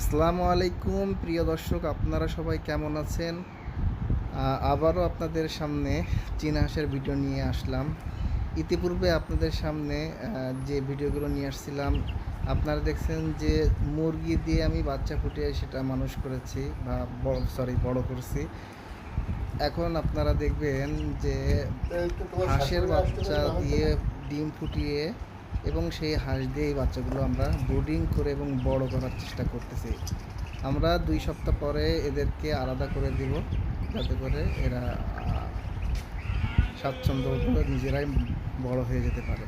আসসালামু আলাইকুম প্রিয় দর্শক আপনারা সবাই কেমন আছেন? আবারও আপনাদের সামনে চীনা হাঁসের ভিডিও নিয়ে আসলাম। ইতিপূর্বে আপনাদের সামনে যে ভিডিওগুলো নিয়ে আসছিলাম আপনারা দেখছেন যে মুরগি দিয়ে আমি বাচ্চা ফুটিয়ে সেটা মানুষ করেছি বা বড় সরি বড় করছি। এখন আপনারা দেখবেন যে হাঁসের বাচ্চা দিয়ে ডিম ফুটিয়ে এবং সেই হাঁস দিয়ে এই বাচ্চাগুলো আমরা ব্রুডিং করে এবং বড় করার চেষ্টা করতেছি। আমরা দুই সপ্তাহ পরে এদেরকে আলাদা করে দিব যাতে করে এরা আহ, স্বাচ্ছন্দ্য নিজেরাই বড় হয়ে যেতে পারে।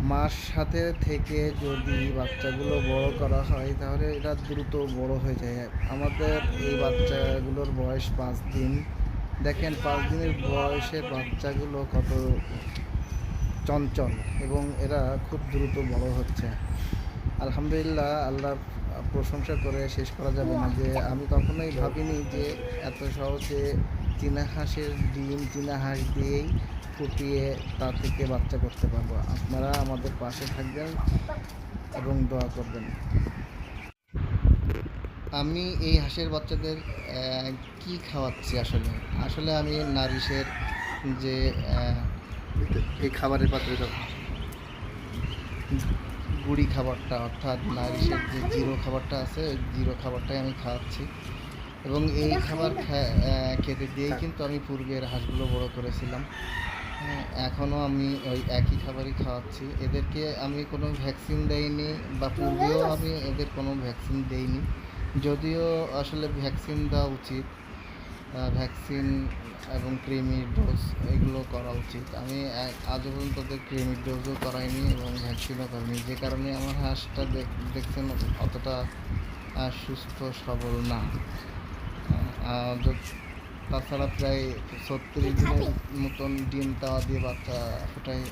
মাস সাথে থেকে যদি বাচ্চাগুলো বড় করা হয় তাহলে এরা দ্রুত বড় হয়ে যায়। আমাদের এই বাচ্চাগুলোর বয়স পাঁচ দিন। দেখেন পাঁচ দিনের বয়সের বাচ্চাগুলো কত চঞ্চল এবং এরা খুব দ্রুত বড় হচ্ছে। আলহামদুলিল্লাহ আল্লাহ প্রশংসা করে শেষ করা যাবে না যে আমি কখনোই ভাবিনি যে এত সহজে চীনা হাঁসের ডিম, চীনা হাঁস দিয়েই ফুটিয়ে তার থেকে বাচ্চা করতে পারব। আপনারা আমাদের পাশে থাকবেন এবং দোয়া করবেন। আমি এই হাঁসের বাচ্চাদের কি খাওয়াচ্ছি আসলে? আসলে আমি নারিশের যে এই খাবারের পাত্রে গুড়ি খাবারটা অর্থাৎ নারিশের যে জিরো খাবারটা আছে ওই জিরো খাবারটাই আমি খাওয়াচ্ছি। এবং এই খাবার খেতে দিয়েই কিন্তু আমি পূর্বের হাঁসগুলো বড় করেছিলাম। হ্যাঁ, এখনও আমি ওই একই খাবারই খাওয়াচ্ছি। এদেরকে আমি কোনো ভ্যাকসিন দেইনি বা পূর্বেও আমি এদের কোনো ভ্যাকসিন দেইনি। যদিও আসলে ভ্যাকসিন দেওয়া উচিত। ভ্যাকসিন এবং ক্রিমির ডোজ এগুলো করা উচিত। আমি এক- আজও পর্যন্ত ক্রিমির ডোজও করাইনি এবং ভ্যাকসিনও করিনি। যে কারণে আমার হাঁসটা দেখ- দেখছেন অতটা সুস্থ সবল না। যত- তাছাড়া প্রায় ছত্রিশ দিনের মতন ডিম তাওয়া দিয়ে বাচ্চা ফুটাই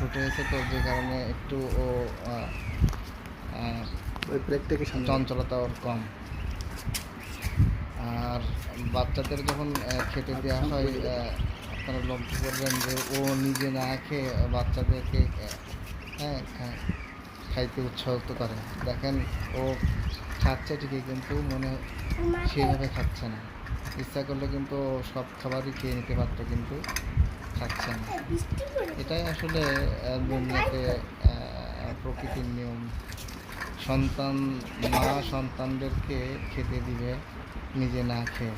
ফুটেছে তো যে কারণে একটু ও চঞ্চলতা ওর কম। আর বাচ্চাদের যখন খেতে দেওয়া হয় আপনারা লক্ষ্য করবেন যে ও নিজে না খেয়ে বাচ্চাদেরকে হ্যাঁ খাইতে উৎসাহিত করে। দেখেন, ও খাচ্ছে ঠিকই, কিন্তু মনে সেইভাবে খাচ্ছে না। ইচ্ছা করলে কিন্তু সব খাবারই খেয়ে নিতে পারতো, কিন্তু খাচ্ছে না। এটাই আসলে দুনিয়াতে প্রকৃতির নিয়ম। সন্তান, মা সন্তানদেরকে খেতে দিবে। নিজে না খেয়ে।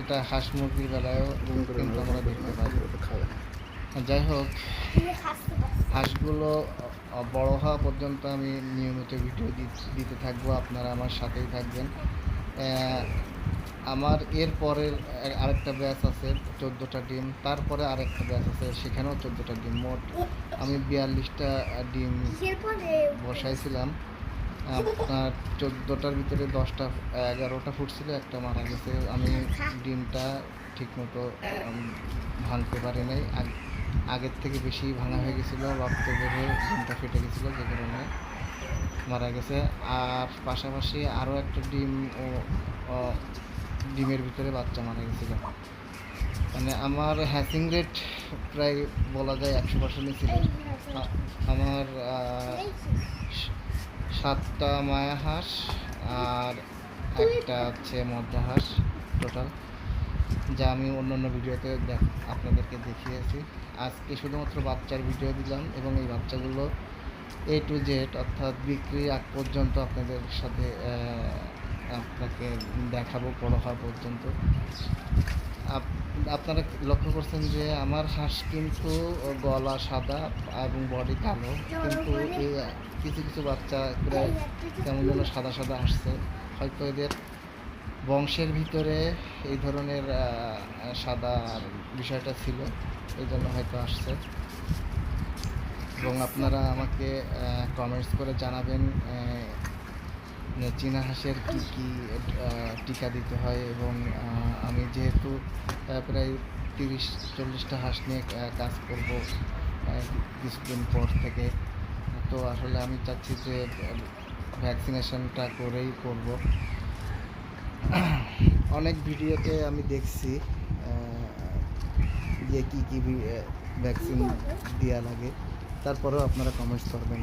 এটা হাঁস মুরগির বেলায়ও কিন্তু আমরা দেখতে পাই। যাই হোক হাঁসগুলো বড় হওয়া পর্যন্ত আমি নিয়মিত ভিডিও দি- দিতে থাকব আপনারা আমার সাথেই থাকবেন। আমার এর পরের আরেকটা ব্যাচ আছে চোদ্দোটা ডিম। তারপরে আরেকটা ব্যাচ আছে সেখানেও চোদ্দোটা ডিম। মোট আমি বিয়াল্লিশটা ডিম বসাইছিলাম। আপনার চোদ্দোটার ভিতরে দশটা, এগারোটা ফুটছিল একটা মারা গেছে। আমি ডিমটা ঠিকমতো ভাঙতে পারি নাই। আগ- আগের থেকে বেশি ভাঙা হয়ে গেছিল, রক্ত বেড়ে ডিমটা ফেটে গেছিল, যে কারণে মারা গেছে। আর পাশাপাশি আরও একটা ডিম ও ডিমের ভিতরে বাচ্চা মারা গেছিল। মানে আমার হ্যাচিং রেট প্রায় বলা যায় একশো পার্সেন্টই ছিল। আমার সাতটা মায়া হাঁস আর একটা হচ্ছে মদ্দা হাঁস টোটাল যা আমি অন্য অন্য ভিডিওতে আপনাদেরকে দেখিয়েছি। আজকে শুধুমাত্র বাচ্চার ভিডিও দিলাম এবং এই বাচ্চাগুলো এ টু জেড অর্থাৎ বিক্রির আগ পর্যন্ত আপনাদের সাথে আপনাকে দেখাবো বড় হওয়া পর্যন্ত। আপনারা লক্ষ্য করছেন যে আমার হাঁস কিন্তু গলা সাদা এবং বডি কালো, কিন্তু কিছু কিছু বাচ্চা কেমন যেন সাদা সাদা আসছে। হয়তো এদের বংশের ভিতরে এই ধরনের সাদা বিষয়টা ছিল, এই জন্য হয়তো আসছে। এবং আপনারা আমাকে কমেন্টস করে জানাবেন চীনা হাঁসের কী কী টিকা দিতে হয় এবং আমি যেহেতু প্রায় তিরিশ, চল্লিশটা হাঁস নিয়ে কাজ করব কিছুদিন পর থেকে, তো আসলে আমি চাচ্ছি যে ভ্যাকসিনেশনটা করেই করব। অনেক ভিডিওতে আমি দেখছি যে কী কী ভ্যাকসিন দেওয়া লাগে, তারপরেও আপনারা কমেন্টস করবেন।